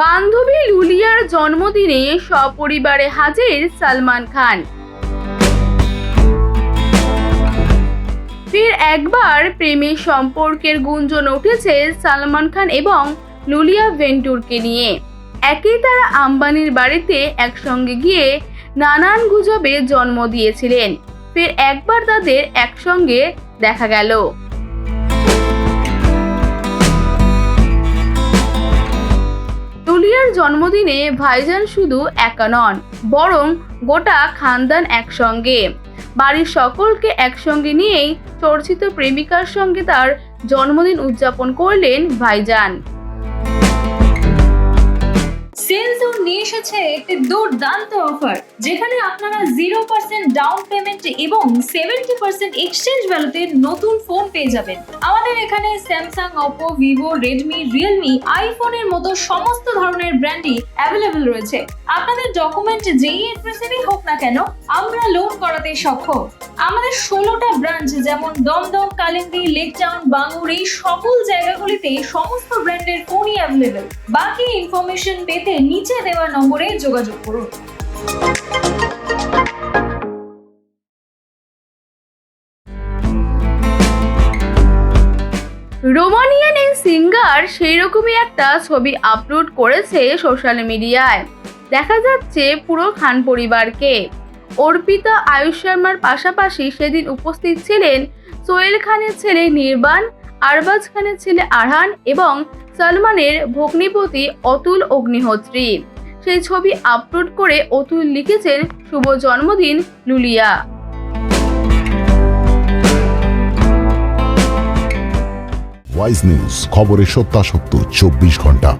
বান্ধবী লুলিয়ার জন্মদিনে সপরিবারে হাজির সালমান খান। ফের একবার প্রেমের সম্পর্কের গুঞ্জন উঠেছে সালমান খান এবং লুলিয়া ভেন্টুরকে নিয়ে। একই তারা আম্বানির বাড়িতে একসঙ্গে গিয়ে নানান গুজবে জন্ম দিয়েছিলেন। ফের একবার তাদের একসঙ্গে দেখা গেল। লুলিয়ার জন্মদিনে ভাইজান শুধু একা নন, বরং গোটা খানদান একসঙ্গে। বাড়ির সকলকে একসঙ্গে নিয়েই চর্চিত প্রেমিকার সঙ্গে তার জন্মদিন উদযাপন করলেন ভাইজান। এসেছে একটি দুর্দান্ত অফার যেখানে আপনারা জিরো পার্সেন্ট ডাউন পেমেন্ট এবং সেভেন্টি পার্সেন্ট এক্সচেঞ্জ ভ্যালুতে নতুন ফোন পেয়ে যাবেন। আমাদের এখানে Samsung Oppo Vivo Redmi Realme আইফোনের মতো সমস্ত ধরনের ব্র্যান্ডই অ্যাভেলেবেল রয়েছে। আপনাদের ডকুমেন্ট যেই অ্যাড্রেসেরই হোক না কেন, আমরা লোন করাতে সক্ষম। আমাদের ষোলোটা ব্রাঞ্চ যেমন দমদম, কালিন্দী লেক টাউন বাঙুর এই সকল জায়গাগুলিতে সমস্ত ব্র্যান্ডের ফোনই অ্যাভেলেবেল বাকি ইনফরমেশন পেতে নিচে দেওয়া নম্বরে যোগাযোগ করুন। রোমানিয়ান এই সিঙ্গার সেই রকমই একটা ছবি আপলোড করেছে সোশ্যাল মিডিয়ায় দেখা যাচ্ছে পুরো খান পরিবারকে। অর্পিতা আয়ুষ শর্মার পাশাপাশি সেদিন উপস্থিত ছিলেন সোহেল খানের ছেলে নির্বাণ, আরবাজ খানের ছেলে আরহান এবং সলমানের ভগ্নিপতি অতুল অগ্নিহোত্রী। সেই ছবি আপলোড করে অতুল লিখেছেন, শুভ জন্মদিন, লুলিয়া। ওয়াইজ নিউজ, খবরের সত্যাসত্য, চব্বিশ ঘণ্টা।